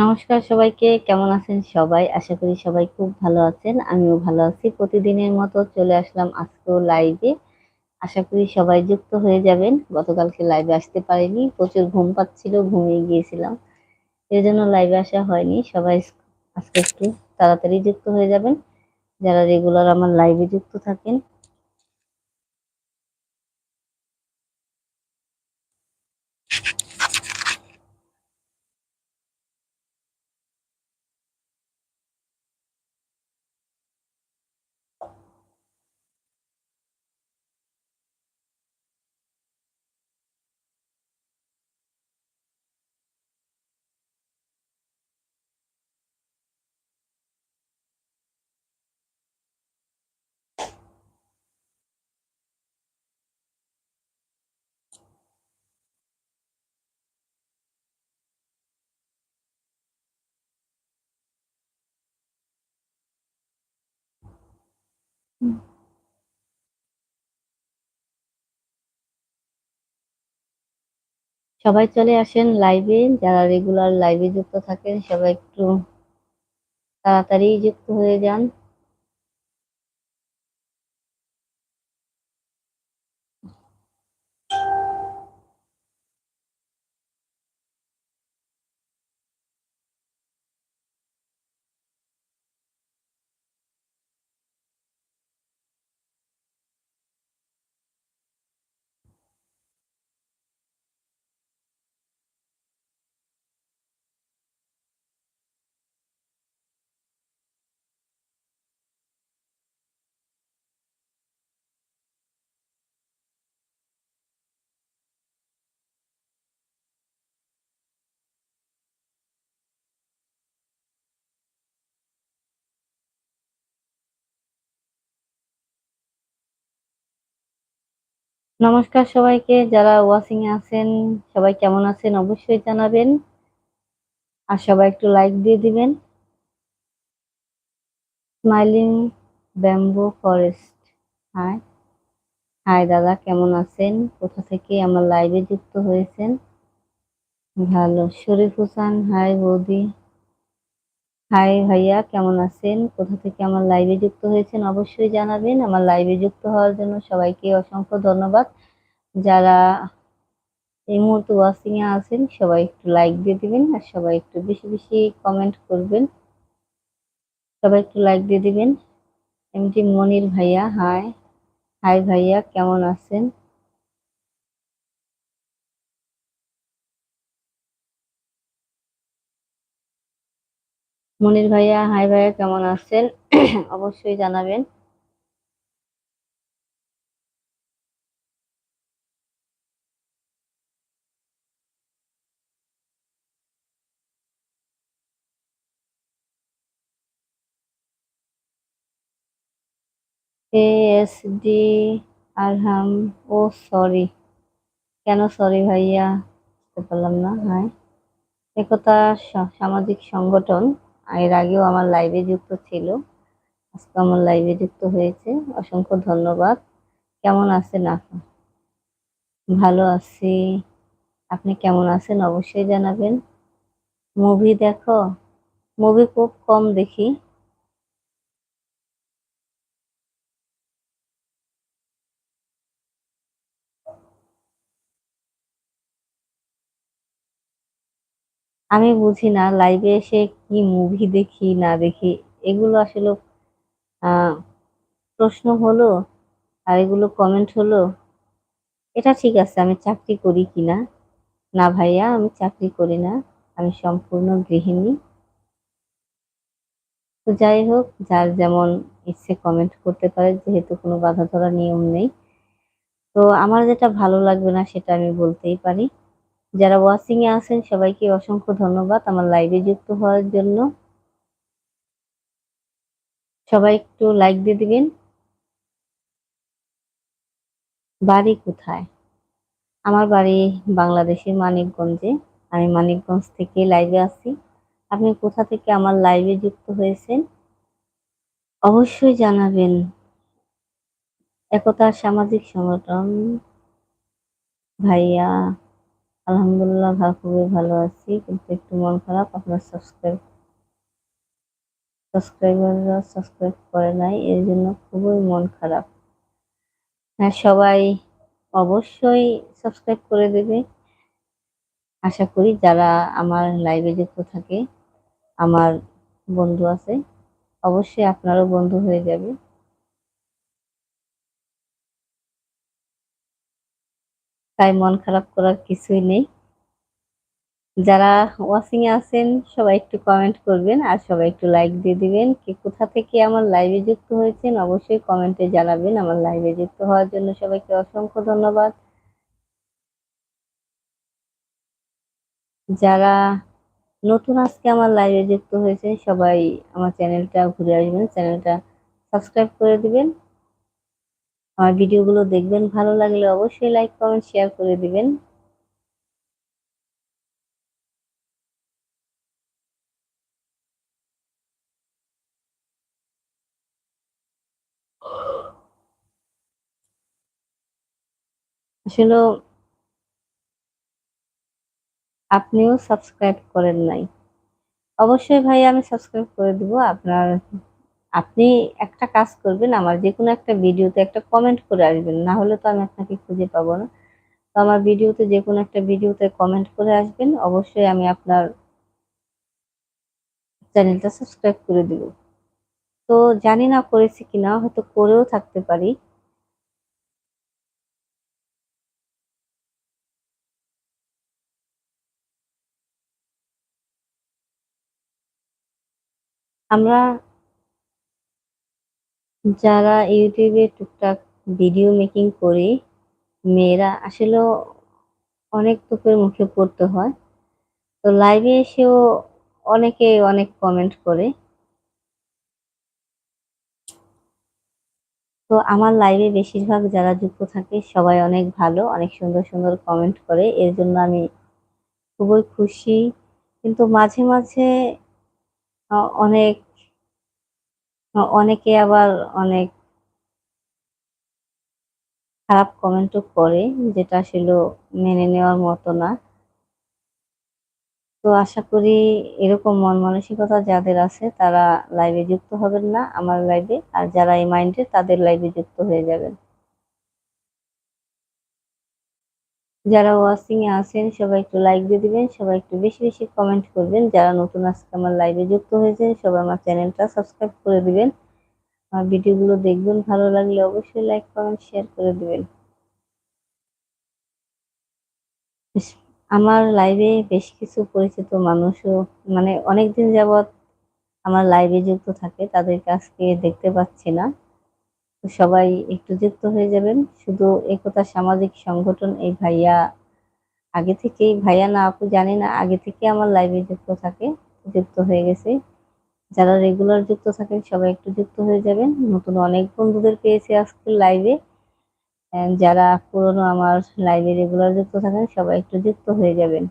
নমস্কার সবাইকে, কেমন আছেন সবাই? আশা করি সবাই খুব ভালো আছেন, আমিও ভালো আছি। প্রতিদিনের মতো চলে আসলাম আজকেও লাইভে আশা করি সবাই যুক্ত হয়ে যাবেন। গতকালকে লাইভে আসতে পারিনি, প্রচুর ঘুম পাচ্ছিল, ঘুমিয়ে গিয়েছিলাম। এর জন্য লাইভে আসা হয়নি। সবাই আজকে একটু তাড়াতাড়ি যুক্ত হয়ে যাবেন। যারা রেগুলার আমার লাইভে যুক্ত থাকেন সবাই চলে আসেন লাইভে যারা রেগুলার লাইভে যুক্ত থাকেন, সবাই একটু তাড়াতাড়ি যুক্ত হয়ে যান। নমস্কার সবাইকে, যারা ওয়াচিং এ আছেন, সবাই কেমন আছেন অবশ্যই জানাবেন। আর সবাই একটু লাইক দিয়ে দিবেন। Smiling bamboo forest hi hi দাদা, কেমন আছেন? কোথা থেকে আমার লাইভে যুক্ত হয়েছেন? ভালো। শরীফ হোসেন হাই বৌদি। হাই ভাইয়া, কেমন আছেন? কোথা থেকে আমার লাইভে যুক্ত হয়েছেন অবশ্যই জানাবেন। আমার লাইভে যুক্ত হওয়ার জন্য সবাইকে অসংখ্য ধন্যবাদ। যারা এই মুহূর্তে ওয়াচিং এ আছেন, সবাই একটু লাইক দিয়ে দিবেন আর সবাই একটু বেশি বেশি কমেন্ট করবেন। সবাই একটু লাইক দিয়ে দিবেন। এমটি মনির ভাইয়া হাই হাই ভাইয়া, কেমন আছেন? মনির ভাইয়া, হাই ভাইয়া কেমন আছেন? অবশ্যই জানাবেন। এএসডি আরহাম, ও সরি। কেন সরি ভাইয়া? বুঝতে পারলাম না হ্যাঁ একতা সামাজিক সংগঠন। এর আগেও আমার লাইভে যুক্ত ছিল। আজকে আমার লাইভে যুক্ত হয়েছে। অসংখ্য ধন্যবাদ। কেমন আছেন আপনি? ভালো আছি। আপনি কেমন আছেন? অবশ্যই জানাবেন। মুভি দেখো। মুভি খুব কম দেখি। আমি বুঝি না লাইভে এসে কি মুভি দেখি, না দেখি, এগুলো আসলে প্রশ্ন হলো আর এগুলো কমেন্ট হলো, এটা ঠিক আছে, আমি চাকরি করি কি না? না ভাইয়া, আমি চাকরি করি না, আমি সম্পূর্ণ গৃহিণী। তো যাই হোক, যার যেমন ইচ্ছে কমেন্ট করতে পারে, যেহেতু কোনো বাধা ধরা নিয়ম নেই, তো আমার যেটা ভালো লাগবে না, সেটা আমি বলতেই পারি। যারা ওয়াচিং এ আছেন, সবাইকে অসংখ্য ধন্যবাদ আমার লাইভে যুক্ত হওয়ার জন্য। সবাই একটু লাইক দিয়ে দিবেন। বাড়ি কোথায়? আমার বাড়ি বাংলাদেশের মানিকগঞ্জে। আমি মানিকগঞ্জ থেকে লাইভে আছি। আপনি কোথা থেকে আমার লাইভে যুক্ত হয়েছেন? অবশ্যই জানাবেন। একতার সামাজিক সংগঠন। ভাইয়া আলহামদুলিল্লাহ খুবই ভালো আছি, কিন্তু একটু মন খারাপ, আপনার সাবস্ক্রাইব সাবস্ক্রাইবাররা সাবস্ক্রাইব করে নাই, এর জন্য খুবই মন খারাপ। হ্যাঁ সবাই অবশ্যই সাবস্ক্রাইব করে দেবে। আশা করি যারা আমার লাইভে যুক্ত থাকে, আমার বন্ধু আছে, অবশ্যই আপনারও বন্ধু হয়ে যাবে। তাই মন খারাপ করার কিছুই নেই। যারা ওয়াচিং এ আছেন, সবাই একটু কমেন্ট করবেন আর সবাই একটু লাইক দিয়ে দিবেন। কে কোথা থেকে আমার লাইভে যুক্ত হয়েছেন, অবশ্যই কমেন্টে জানাবেন। আমার লাইভে যুক্ত হওয়ার জন্য সবাইকে অসংখ্য ধন্যবাদ। যারা নতুন আজকে আমার লাইভে যুক্ত হয়েছেন, সবাই আমার চ্যানেলটা ঘুরে আসবেন। চ্যানেলটা সাবস্ক্রাইব করে দিবেন। আমার ভিডিওগুলো দেখবেন, ভালো লাগলে অবশ্যই লাইক কমেন্ট শেয়ার করে দিবেন। আসলে আপনিও সাবস্ক্রাইব করেন নাই। অবশ্যই ভাই, আমি সাবস্ক্রাইব করে দিব। আপনার আপনি একটা কাজ করবেন, আমার যে কোনো একটা ভিডিওতে একটা কমেন্ট করে আসবেন, না হলে তো আমি আপনাকে খুঁজে পাবো না। তো আমার ভিডিওতে যে কোনো একটা ভিডিওতে কমেন্ট করে আসবেন, অবশ্যই আমি আপনার চ্যানেলটা সাবস্ক্রাইব করে দিব। তো জানি না করেছি কিনা, হয়তো করেও থাকতে পারি। আমরা যারা ইউটিউবে টুকটাক ভিডিও মেকিং করি, মেয়েরা আসলেও অনেক তোকের মুখে পড়তে হয়। তো লাইভে এসেও অনেকে অনেক কমেন্ট করে। তো আমার লাইভে বেশিরভাগ যারা যুক্ত থাকে, সবাই অনেক ভালো, অনেক সুন্দর সুন্দর কমেন্ট করে। এর জন্য আমি খুবই খুশি। কিন্তু মাঝে মাঝে অনেক অনেকে আবার অনেক খারাপ কমেন্টও করে যেটা ছিল মেনে নেওয়ার মতো না। তো আশা করি এরকম মন মানসিকতা যাদের আছে তারা লাইভে যুক্ত হবেন না আমার লাইভে আর যারা এই মাইন্ডে তাদের লাইভে যুক্ত হয়ে যাবেন। যারা ওয়াচিং এ আছেন, সবাই একটু লাইক দিয়ে দিবেন, সবাই একটু বেশি বেশি কমেন্ট করবেন। যারা নতুন আজকে আমার লাইভে যুক্ত হয়েছেন, সবাই আমার চ্যানেলটা সাবস্ক্রাইব করে দিবেন। আমার ভিডিওগুলো দেখবেন, ভালো লাগলে অবশ্যই লাইক কমেন্ট শেয়ার করে দিবেন। আমার লাইভে বেশ কিছু পরিচিত মানুষও মানে অনেকদিন যাবৎ আমার লাইভে যুক্ত থাকে, তাদেরকে আজকে দেখতে পাচ্ছি না। সবাই একটু যুক্ত হয়ে যাবেন। শুধু একতা সামাজিক সংগঠন, এই ভাইয়া আগে থেকেই, ভাইয়া না, আপু জানি না, আগে থেকে আমার লাইভে যুক্ত থাকে, যুক্ত হয়ে গেছে। যারা রেগুলার যুক্ত থাকেন, সবাই একটু যুক্ত হয়ে যাবেন। নতুন অনেক বন্ধুদের পেয়েছি আজকে লাইভে যারা পুরনো আমার লাইভে রেগুলার যুক্ত থাকেন, সবাই একটু যুক্ত হয়ে যাবেন।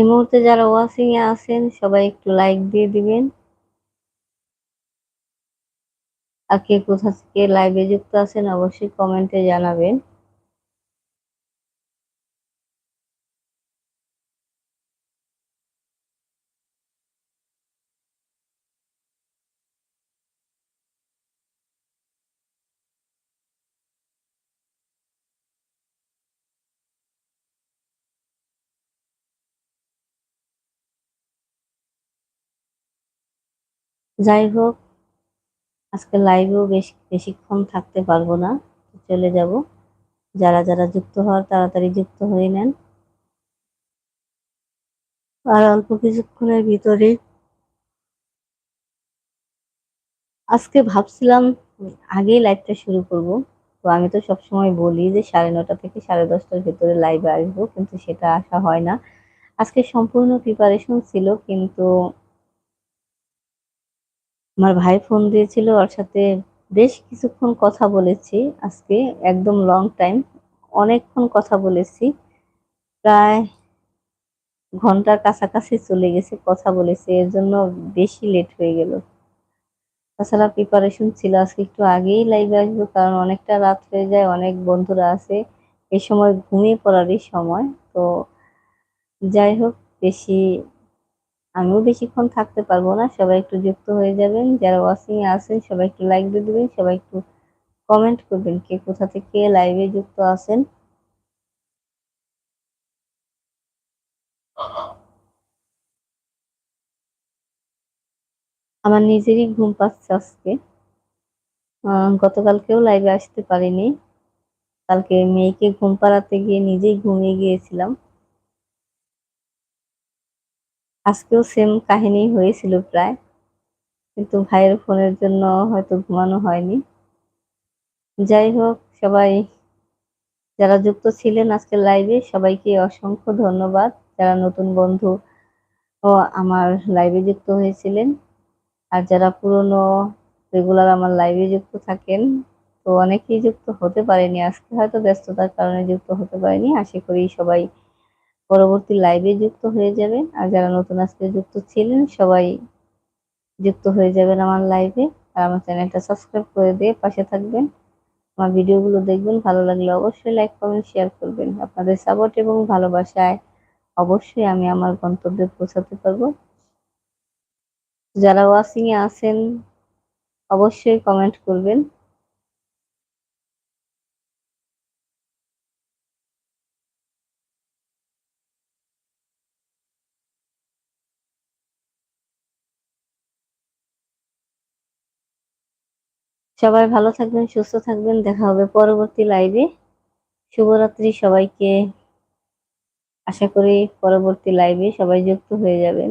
এই মুহূর্তে যারা ওয়াশিং এ আছেন, সবাই একটু লাইক দিয়ে দিবেন। আর কে কোথা থেকে লাইভে যুক্ত আছেন, অবশ্যই কমেন্টে জানাবেন। যাই হোক, আজকে লাইভেও বেশ, বেশিক্ষণ থাকতে পারব না, চলে যাব। যারা যারা যুক্ত হওয়ার, তাড়াতাড়ি যুক্ত হয়ে নেন। আর অল্প কিছুক্ষণের ভিতরে আজকে ভাবছিলাম আগেই লাইভটা শুরু করব। তো আমি তো সবসময় বলি যে সাড়ে নটা থেকে সাড়ে দশটার ভিতরে লাইভে আসব, কিন্তু সেটা আসা হয় না। আজকে সম্পূর্ণ প্রিপারেশন ছিল, কিন্তু আমার ভাই ফোন দিয়েছিল, ওর সাথে বেশ কিছুক্ষণ কথা বলেছি আজকে, একদম লং টাইম অনেকক্ষণ কথা বলেছি। প্রায় ঘণ্টার কাছাকাছি চলে গেছে কথা বলেছি, এর জন্য বেশি লেট হয়ে গেল। তাছাড়া প্রিপারেশন ছিল, আজকে একটু আগেই লাইভে আসব, কারণ অনেকটা রাত হয়ে যায়, অনেক বন্ধুরা আছে এই সময় ঘুমিয়ে পড়ারই সময়, তো যাই হোক, বেশি আমিও বেশিক্ষণ থাকতে পারব না। সবাই একটু যুক্ত হয়ে যাবেন। যারা ওয়াচিং এ আছেন, সবাই একটু লাইক দিয়ে দেবেন, সবাই একটু কমেন্ট করবেন কে কোথা থেকে লাইভে যুক্ত আছেন। আমার নিজেরই ঘুম পাচ্ছে আজকে। গতকালকেও লাইভে আসতে পারিনি। কালকে মেয়েকে ঘুম পাড়াতে গিয়ে নিজেই ঘুমিয়ে গিয়েছিলাম। আজকেও সেম কাহিনী হয়েছিল প্রায়। কিন্তু ভাইয়ের ফোনের জন্য হয়তো ঘুমানো হয়নি। যাই হোক, সবাই যারা যুক্ত ছিলেন আজকে লাইভে সবাইকে অসংখ্য ধন্যবাদ। যারা নতুন বন্ধু ও আমার লাইভে যুক্ত হয়েছিলেন। আর যারা পুরনো রেগুলার আমার লাইভে যুক্ত থাকেন, তো অনেকেই যুক্ত হতে পারেনি। আজকে হয়তো ব্যস্ততার কারণে যুক্ত হতে পারেনি। আশা করি সবাই পরবর্তী লাইভে যুক্ত হয়ে যাবেন। আর যারা নতুন আজকে যুক্ত ছিলেন, সবাই যুক্ত হয়ে যাবেন আমার লাইভে আর আমার চ্যানেলটা সাবস্ক্রাইব করে দিয়ে পাশে থাকবেন। আমার ভিডিওগুলো দেখবেন, ভালো লাগলে অবশ্যই লাইক কমেন্ট শেয়ার করবেন। আপনাদের সাপোর্ট এবং ভালোবাসায় অবশ্যই আমি আমার গন্তব্যে পৌঁছাতে পারব। যারা ওয়াচিং এ আছেন, অবশ্যই কমেন্ট করবেন। সবাই ভালো থাকবেন, সুস্থ থাকবেন। দেখা হবে পরবর্তী লাইভে শুভরাত্রি সবাইকে। আশা করি পরবর্তী লাইভে সবাই যুক্ত হয়ে যাবেন।